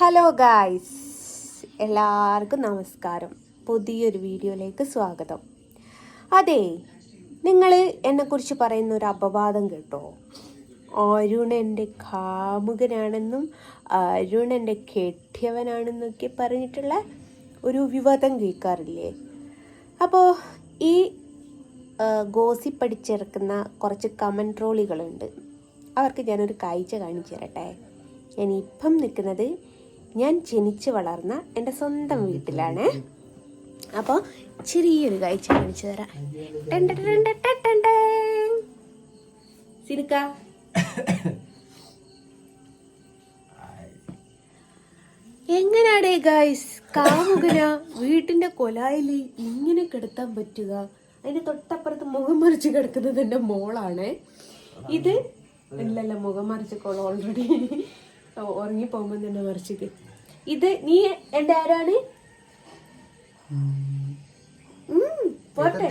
Hello guys എല്ലാവർക്കും നമസ്കാരം. പുതിയൊരു വീഡിയോയിലേക്ക് സ്വാഗതം. അതെ നിങ്ങൾ എന്നെക്കുറിച്ച് പറയുന്ന ഒരു അപവാദം കേട്ടോ. അരുൺ എന്റെ കാമുകനാണെന്നും അരുൺ എന്റെ കെട്ടിയവനാണെന്നൊക്കെ പറഞ്ഞിട്ടുള്ള ഒരു വിവാദം കേൾക്കാറില്ലേ? അപ്പോൾ ഈ ഗോസിപ്പടിച്ചിറക്കുന്ന കുറച്ച് കമന്റ് ട്രോളികളുണ്ട്. അവർക്ക് ഞാനൊരു കാഴ്ച കാണിച്ചു തരട്ടെ. ഞാൻ ഇപ്പം നിൽക്കുന്നത് ഞാൻ ജനിച്ച് വളർന്ന എന്റെ സ്വന്തം വീട്ടിലാണ്. അപ്പോൾ ചെറിയൊരു കാഴ്ച കാണിച്ചു തരാം. സിനിക്ക. എങ്ങനാടേ ഗായ്സ്? കാമുകന വീട്ടിന്റെ കൊലായിൽ ഇങ്ങനെ കിടത്താൻ പറ്റുക? അതിന്റെ തൊട്ടപ്പുറത്ത് മുഖം മറിച്ച് കിടക്കുന്നത് എന്റെ മോളാണ്. ഇത് ഇല്ലല്ല മുഖം മറിച്ചോളൂ ഓൾറെഡി ഉറങ്ങി പോകുമ്പോ തന്നെ മറിച്ചിട്ട്. ഇത് നീ എന്റെ ആരാണ്? പോട്ടെ.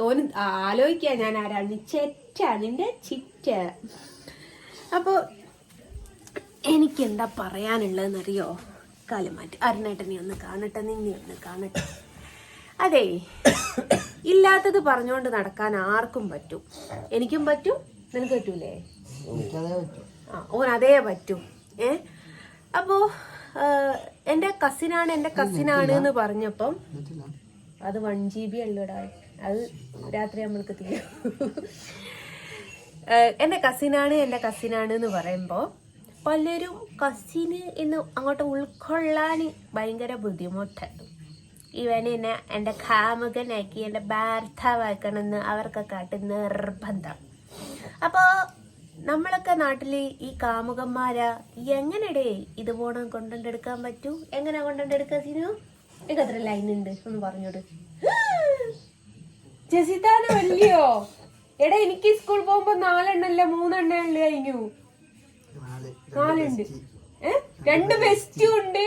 ഓന് ആലോചിക്കാ ഞാൻ ആരാണ്. ചെറ്റ നിന്റെ ചിറ്റ. അപ്പോൾ എനിക്ക് എന്താ പറയാനുള്ളതെന്നറിയോ കാലുമാറ്റി അരുണേട്ടനെ ഒന്ന് കാണട്ടെ നിന്നെ ഒന്ന് കാണട്ടെ. അതെ ഇല്ലാത്തത് പറഞ്ഞുകൊണ്ട് നടക്കാൻ ആർക്കും പറ്റും. എനിക്കും പറ്റും നിനക്ക് പറ്റൂലേ? എനിക്കതേ പറ്റും. ഓൻ അതേ പറ്റും. ഏ? അപ്പോ എന്റെ കസിനാണ് എന്റെ കസിനാണ് എന്ന് പറഞ്ഞപ്പം അത് വൺ ജി ബി അല്ലടാ. അത് രാത്രി നമ്മൾക്ക് തീരും എന്റെ കസിനാണ് എന്റെ കസിനാണ് എന്ന് പറയുമ്പോൾ പലരും കസിന് എന്ന് അങ്ങോട്ട് ഉൾക്കൊള്ളാൻ ഭയങ്കര ബുദ്ധിമുട്ടാണ് ഇവൻ എന്നെ എന്റെ കാമുകനാക്കി എന്റെ ഭർത്താവാക്കണമെന്ന് അവർക്കൊക്കെ ആട്ട് നിർബന്ധം. അപ്പോൾ നമ്മളൊക്കെ നാട്ടിൽ ഈ കാമുകന്മാരെ എങ്ങനെടേ ഇത് പോണം കൊണ്ടുണ്ടെടുക്കാൻ പറ്റൂ? എങ്ങനെ കൊണ്ടുണ്ടെടുക്കാൻ സിനു? എനിക്ക് അത്ര ലൈൻ ഉണ്ട്. ഒന്ന് പറഞ്ഞോട്. ജസിതാന വല്യോ എടാ എനിക്ക് സ്കൂൾ പോകുമ്പോ നാലെണ്ണല്ല മൂന്നെണ്ണ ഉള്ളു കഴിഞ്ഞു. നാല്. നാലുണ്ട്. രണ്ട് ബെസ്റ്റും ഉണ്ട്.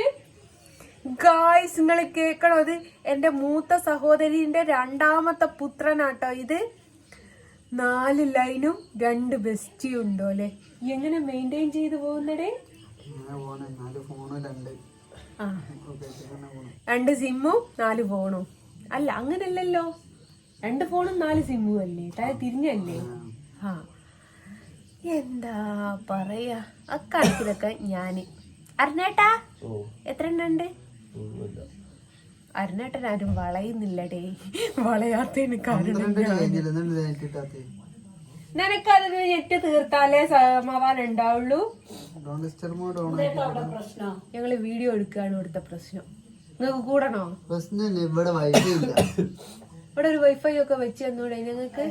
ഗായ്സ് നിങ്ങൾ കേക്കണോ? ഇത് എന്റെ മൂത്ത സഹോദരിന്റെ രണ്ടാമത്തെ പുത്രനാട്ടോ ഇത്. നാല് ലൈനും രണ്ട് ബെസ്റ്റിയും ഉണ്ടോ അല്ലെ? എങ്ങനെ മെയിന്റെയിൻ ചെയ്ത് പോകുന്നടേ? ഇങ്ങനെ പോണേ. നാല് ഫോണ് രണ്ട്. ആ. ഉപയോഗിച്ചിങ്ങനെ പോണു. രണ്ട് സിമ്മും നാല് ഫോണും അല്ല അങ്ങനല്ലല്ലോ. രണ്ട് ഫോണും നാല് സിമ്മും അല്ലേ? താഴെ തിരിഞ്ഞല്ലേ? ആ. എന്താ പറയാ? അക്കാലത്തിലൊക്കെ ഞാൻ. അറിഞ്ഞേട്ടാ എത്ര എണ്ണം ഉണ്ട്? അരുണേട്ടൻ ആരും വളയുന്നില്ലടേ. വളയാത്തതിന് കാരണം നെറ്റ് കിട്ടാത്ത തീർത്താലേ സമാധാനം ഉണ്ടാവുള്ളൂ. ഞങ്ങൾ വീഡിയോ എടുക്കുകയാണ് ഇവിടുത്തെ പ്രശ്നം. നിങ്ങൾക്ക് കൂടണോ? ഇവിടെ വൈഫൈ ഇല്ല. ഇവിടെ ഒരു വൈഫൈ ഒക്കെ വെച്ച് തന്നൂടെ ഞങ്ങൾക്ക്?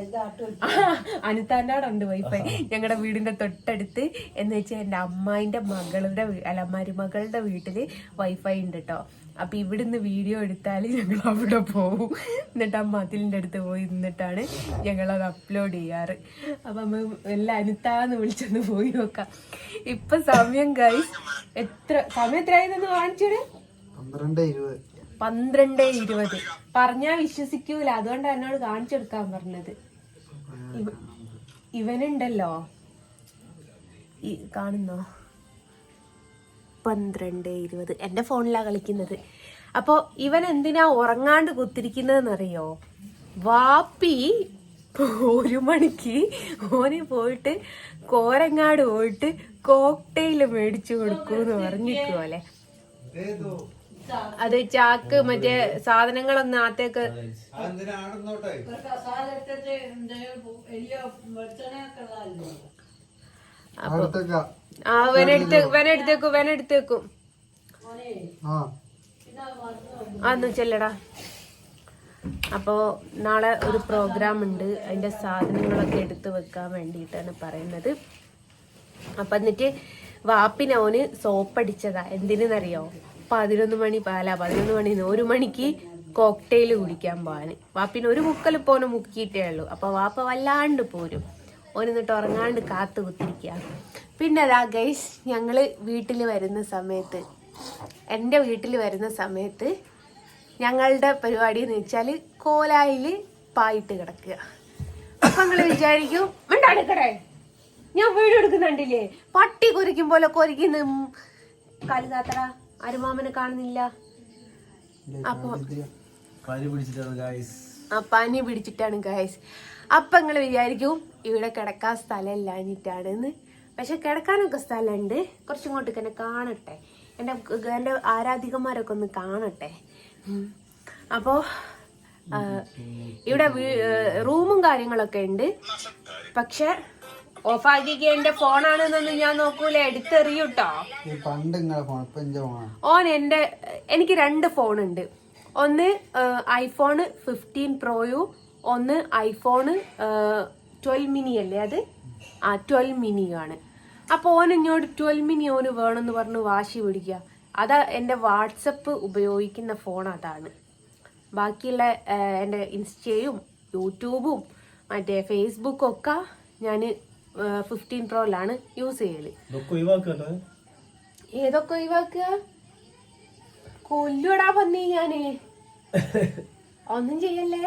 അനിതാന്റെ അവിടെ വൈഫൈ ഞങ്ങളുടെ വീടിന്റെ തൊട്ടടുത്ത്. എന്ന് വെച്ചാൽ എന്റെ അമ്മായിന്റെ മകളുടെ അലമാരി അല്ല മരുമകളുടെ വീട്ടിൽ വൈഫൈ ഉണ്ട് കേട്ടോ അപ്പൊ ഇവിടുന്ന് വീഡിയോ എടുത്താൽ ഞങ്ങൾ അവിടെ പോവും. എന്നിട്ട് ആ മതിലിന്റെ അടുത്ത് പോയി നിന്നിട്ടാണ് ഞങ്ങൾ അത് അപ്ലോഡ് ചെയ്യാറ്. അപ്പൊ നമ്മൾ എല്ലാം അനുത്താന്ന് വിളിച്ചൊന്ന് പോയി നോക്കാം. ഇപ്പൊ സമയം ഗൈസ് എത്ര സമയം എത്രയായിരുന്നു കാണിച്ചത് പന്ത്രണ്ട് ഇരുപത്. പന്ത്രണ്ട് ഇരുപത്. പറഞ്ഞാ വിശ്വസിക്കൂല. അതുകൊണ്ട് എന്നോട് കാണിച്ചെടുക്കാൻ പറഞ്ഞത്. ഇവ- ഇവനുണ്ടല്ലോ. ഈ കാണുന്നോ? പന്ത്രണ്ട് ഇരുപത് എന്റെ ഫോണിലാ കളിക്കുന്നത്. അപ്പോ ഇവൻ എന്തിനാ ഉറങ്ങാണ്ട് കുത്തിരിക്കുന്നതെന്നറിയോ? വാപ്പി ഒരു മണിക്ക് ഓന് പോയിട്ട് കോരങ്ങാട് പോയിട്ട് കോക്ടെയിൽ മേടിച്ചു കൊടുക്കൂന്ന് പറഞ്ഞിരിക്കുമല്ലേ അത് ചാക്ക് മറ്റേ സാധനങ്ങളൊന്നും ആത്തേക്ക് അടുത്തൊക്കെ ആ വനെടുത്ത് വനെടുത്തേക്കും വനെടുത്തേക്കും ചെല്ലടാ. അപ്പോ നാളെ ഒരു പ്രോഗ്രാം ഉണ്ട്. അതിന്റെ സാധനങ്ങളൊക്കെ എടുത്തു വെക്കാൻ വേണ്ടിയിട്ടാണ് പറയുന്നത്. അപ്പൊ എന്നിട്ട് വാപ്പിനോന് സോപ്പടിച്ചതാ. എന്തിനെന്നറിയോ? പതിനൊന്ന് മണി പാല പതിനൊന്ന് മണി ഒരു മണിക്ക് കോക്ടെയിൽ കുടിക്കാൻ പോവാന്. വാപ്പിന് ഒരു മുക്കൽ പോനെ മുക്കിയിട്ടേ ഉള്ളൂ. അപ്പൊ വാപ്പ വല്ലാണ്ട് പോരും. ഓൻ എന്നിട്ട് ഉറങ്ങാണ്ട് കാത്തു കുത്തിരിക്കുക പിന്നെ അതാ ഗൈസ് ഞങ്ങൾ വീട്ടിൽ വരുന്ന സമയത്ത് എന്റെ വീട്ടിൽ വരുന്ന സമയത്ത് ഞങ്ങളുടെ പരിപാടി എന്ന് വെച്ചാൽ കോലായിൽ പായിട്ട് കിടക്കുക അപ്പം നിങ്ങൾ വിചാരിക്കും മിണ്ടാടുക്കടേ ഞാൻ വീട് എടുക്കുന്നുണ്ടില്ലേ. പട്ടി കുരയ്ക്കും പോലെ കുരയ്ക്കുന്ന. കാൽ താത്തറ അരുമാമനെ കാണുന്നില്ല. അപ്പൊ പനി പിടിച്ചിട്ടാണ് ഗായ്സ് അപ്പൊ നിങ്ങൾ വിചാരിക്കും ഇവിടെ കിടക്കാൻ സ്ഥലമില്ലാഞ്ഞിട്ടാണെന്ന്. പക്ഷെ കിടക്കാനൊക്കെ സ്ഥലമുണ്ട്. കുറച്ചിങ്ങോട്ടേക്ക് എന്നെ തന്നെ കാണട്ടെ എന്റെ എന്റെ ആരാധികന്മാരൊക്കെ ഒന്ന് കാണട്ടെ. അപ്പോൾ ഇവിടെ റൂമും കാര്യങ്ങളൊക്കെ ഉണ്ട്. പക്ഷെ ഓഫാക്കിക്ക് എന്റെ ഫോണാണെന്നൊന്നും ഞാൻ നോക്കൂല. ഫോൺ എന്റെ ഓൻ എന്റെ എനിക്ക് രണ്ട് ഫോണുണ്ട്. ഒന്ന് ഐഫോൺ ഫിഫ്റ്റീൻ പ്രോയും ഒന്ന് ഐഫോൺ ട്വൽവ് മിനി അല്ലേ അത്? ആ ട്വൽവ് മിനിയാണ് അപ്പോൾ ഓൻ ഇങ്ങോട്ട് ട്വൽവ് മിനി ഓന് വേണമെന്ന് പറഞ്ഞ് വാശി പിടിക്കുക അതാ എന്റെ വാട്സപ്പ് ഉപയോഗിക്കുന്ന ഫോൺ അതാണ്. ബാക്കിയുള്ള എന്റെ ഇൻസ്റ്റയും യൂട്യൂബും മറ്റേ ഫേസ്ബുക്കും ഒക്കെ ഞാൻ ഫിഫ്റ്റീൻ പ്രോയിലാണ് യൂസ് ചെയ്യൽ. ഏതൊക്കെ ഒഴിവാക്കുക കൊല്ലുടാ പന്നി ഞാൻ. ഒന്നും ചെയ്യല്ലേ?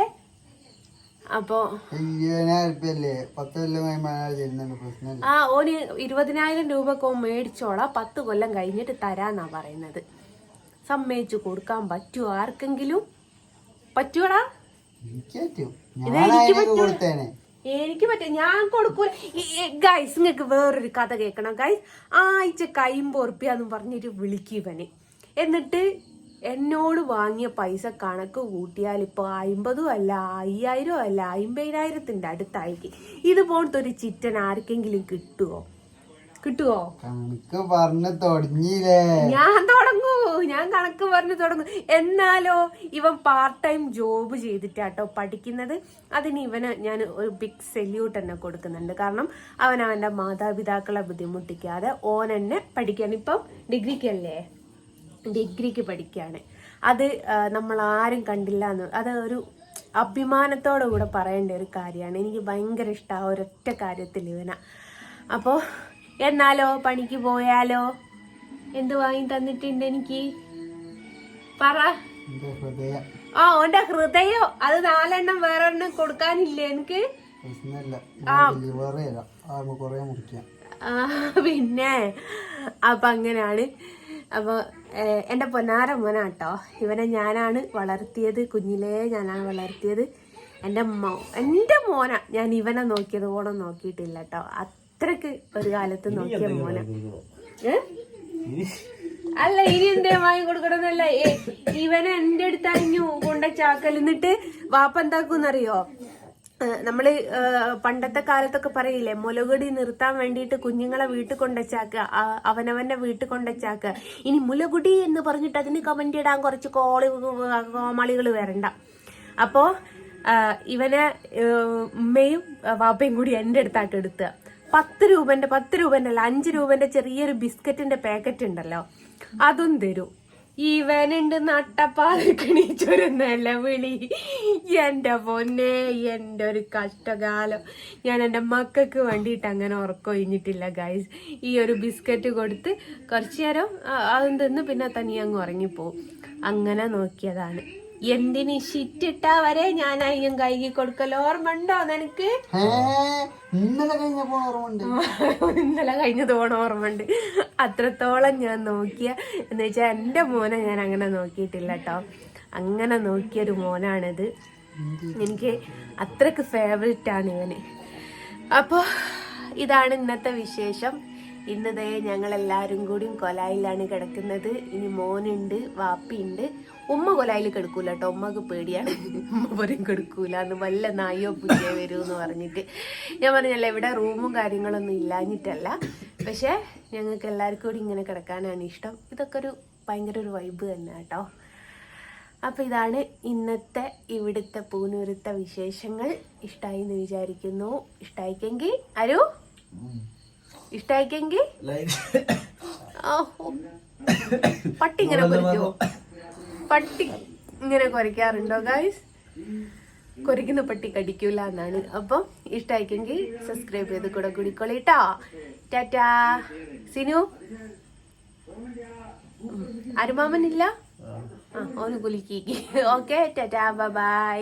അപ്പോ ഇരുപതിനായിരം ഉറുപ്പ്യല്ലേ പത്ത് കൊല്ലം കഴിയുമ്പോൾ അയാൾ തരുന്നുണ്ട് പ്രശ്നമില്ല. ആ ഓന് ഇരുപതിനായിരം രൂപക്ക് ഓൻ മേടിച്ചോളാം. പത്ത് കൊല്ലം കഴിഞ്ഞിട്ട് തരാന്നാ പറയുന്നത്. സമ്മതിച്ചു കൊടുക്കാൻ പറ്റുമോ? ആർക്കെങ്കിലും പറ്റൂടാ എനിക്ക് പറ്റും. ഞാൻ കൊടുക്കൂല. ഗൈസ് നിങ്ങൾക്ക് വേറൊരു കഥ കേൾക്കണം. ഗൈസ് ആഴ്ച കൈമ്പോർപ്പിയാന്ന് ഉറുപ്പ്യാന്ന് പറഞ്ഞിട്ട് വിളിക്കുവനെ എന്നിട്ട് എന്നോട് വാങ്ങിയ പൈസ കണക്ക് കൂട്ടിയാൽ ഇപ്പോൾ അമ്പതും അല്ല അയ്യായിരം അല്ല അമ്പതിനായിരത്തിന്റെ അടുത്തായിരിക്കും. ഇത് പോലത്തെ ഒരു ചിറ്റൻ ആർക്കെങ്കിലും കിട്ടുവോ? കിട്ടുവോ? കണക്ക് പറഞ്ഞു തുടങ്ങിയില്ലേ? ഞാൻ തുടങ്ങൂ ഞാൻ കണക്ക് പറഞ്ഞു തുടങ്ങും. എന്നാലോ ഇവൻ പാർട്ട് ടൈം ജോബ് ചെയ്തിട്ടാട്ടോ പഠിക്കുന്നത്. അതിന് ഇവന് ഞാൻ ഒരു ബിഗ് സെല്യൂട്ട് തന്നെ കൊടുക്കുന്നുണ്ട്. കാരണം അവൻ അവന്റെ മാതാപിതാക്കളെ ബുദ്ധിമുട്ടിക്കാതെ ഓൻ എന്നെ പഠിക്കാൻ ഇപ്പം ഡിഗ്രിക്കല്ലേ ഡിഗ്രിക്ക് പഠിക്കുകയാണ്. അത് നമ്മൾ ആരും കണ്ടില്ല എന്ന് അത് ഒരു അഭിമാനത്തോടെ കൂടെ പറയേണ്ട ഒരു കാര്യമാണ്. എനിക്ക് ഭയങ്കര ഇഷ്ടമാണ് ഒരൊറ്റ കാര്യത്തിൽ ഇവന. അപ്പോൾ എന്നാലോ പണിക്ക് പോയാലോ? എന്ത് വാങ്ങി തന്നിട്ടുണ്ട് എനിക്ക്? പറ. ആ ഓന്റെ ഹൃദയോ? അത് നാലെണ്ണം വേറെ എണ്ണം കൊടുക്കാനില്ലേ എനിക്ക്? പിന്നെ. അപ്പൊ അങ്ങനെയാണ് അപ്പൊ എന്റെ പൊന്നാര മോനാട്ടോ. ഇവനെ ഞാനാണ് വളർത്തിയത്. കുഞ്ഞിലേ ഞാനാണ് വളർത്തിയത്. എന്റെ മോ എന്റെ മോന. ഞാൻ ഇവനെ നോക്കിയത് ഓണം നോക്കിയിട്ടില്ല കേട്ടോ അത്രയ്ക്ക് ഒരു കാലത്ത് നോക്കിയ മോന. അല്ല ഇനി എന്തേ വാങ്ങി കൊടുക്കണമെന്നല്ല ഏ, ഇവനെ എന്റെ അടുത്ത് അഞ്ഞു കൊണ്ട ചാക്കൽ എന്നിട്ട് വാപ്പ എന്താക്കൂന്നറിയോ ഏഹ് നമ്മൾ പണ്ടത്തെ കാലത്തൊക്കെ പറയില്ലേ മുലകുടി നിർത്താൻ വേണ്ടിയിട്ട് കുഞ്ഞുങ്ങളെ വീട്ടിൽ കൊണ്ടച്ചാക്ക അവനവന്റെ വീട്ടിൽ കൊണ്ടച്ചാക്ക ഇനി മുലകുടി എന്ന് പറഞ്ഞിട്ട് അതിന് കമന്റ് ഇടാൻ കുറച്ച് കോളി കോമാളികൾ വരണ്ട. അപ്പോ ഇവനെ ഉമ്മയും വാപ്പയും കൂടി എന്റെ അടുത്തായിട്ട് എടുത്തുക പത്ത് രൂപന്റെ പത്ത് രൂപന്റെ അല്ല അഞ്ച് രൂപന്റെ ചെറിയൊരു ബിസ്ക്കറ്റിന്റെ പാക്കറ്റ് ഉണ്ടല്ലോ അതും തരും. ഇവനുണ്ട് നട്ടപ്പാലക്കണീച്ചൊരുന്നല്ല വിളി എന്റെ പൊന്നെ എന്റെ ഒരു കഷ്ടകാലം. ഞാൻ എന്റെ മക്കൾക്ക് വേണ്ടിയിട്ട് അങ്ങനെ ഉറക്കൊഴിഞ്ഞിട്ടില്ല ഗൈസ് ഈ ഒരു ബിസ്ക്കറ്റ് കൊടുത്ത് കുറച്ചു നേരം അതും തിന്ന് പിന്നെ തനി അങ്ങ് ഉറങ്ങിപ്പോവും. അങ്ങനെ നോക്കിയതാണ്. എന്തിന് ഷിറ്റിട്ടാ വരെ ഞാൻ അയ്യം കൈകി കൊടുക്കൽ ഓർമ്മ ഉണ്ടോ നിനക്ക് ഇന്നലെ കഴിഞ്ഞ ഓർമ്മയുണ്ട്. ഇന്നലെ കഴിഞ്ഞത് പോണ ഓർമ്മയുണ്ട്. അത്രത്തോളം ഞാൻ നോക്കിയ എന്ന് വെച്ചാൽ എന്റെ മോനെ ഞാൻ അങ്ങനെ നോക്കിയിട്ടില്ല കേട്ടോ അങ്ങനെ നോക്കിയൊരു മോനാണിത്. എനിക്ക് അത്രയ്ക്ക് ഫേവറേറ്റ് ആണ് ഇവന്. അപ്പോൾ ഇതാണ് ഇന്നത്തെ വിശേഷം. ഇന്ന് ഞങ്ങൾ എല്ലാവരും കൂടിയും കൊലായിലാണ് കിടക്കുന്നത്. ഇനി മോനുണ്ട് വാപ്പിയുണ്ട്. ഉമ്മ കൊലായിൽ കിടക്കൂല കേട്ടോ ഉമ്മക്ക് പേടിയാണ്. ഉമ്മ പോലും കിടക്കൂല. എന്ന് വല്ല നായോ പുതിയ വരൂ എന്ന് പറഞ്ഞിട്ട്. ഞാൻ പറഞ്ഞല്ല ഇവിടെ റൂമും കാര്യങ്ങളൊന്നും ഇല്ലാഞ്ഞിട്ടല്ല. പക്ഷേ ഞങ്ങൾക്ക് എല്ലാവർക്കും കൂടി ഇങ്ങനെ കിടക്കാനാണ് ഇഷ്ടം. ഇതൊക്കെ ഒരു ഭയങ്കര ഒരു വൈബ് തന്നെ കേട്ടോ അപ്പോൾ ഇതാണ് ഇന്നത്തെ ഇവിടുത്തെ പൂനൂരത്തെ വിശേഷങ്ങൾ. ഇഷ്ടമായി എന്ന് വിചാരിക്കുന്നു. ഇഷ്ടമായിക്കെങ്കിൽ അരു. ഓ. പട്ടി ഇങ്ങനെ കുരയ്ക്കുമോ പട്ടി ഇങ്ങനെ കുരയ്ക്കാറുണ്ടോ ഗായ്സ് കുരയ്ക്കുന്ന പട്ടി കടിക്കൂല എന്നാണ് അപ്പം ഇഷ്ടമായിക്കെങ്കിൽ സബ്സ്ക്രൈബ് ചെയ്ത് കൂടെ കൂടിക്കോളിട്ടോ ടാറ്റാ. സിനു. അരുമാമനില്ല? ആ. ഓന് കുലുക്കി ഓക്കെ ടാറ്റാ. ബൈ.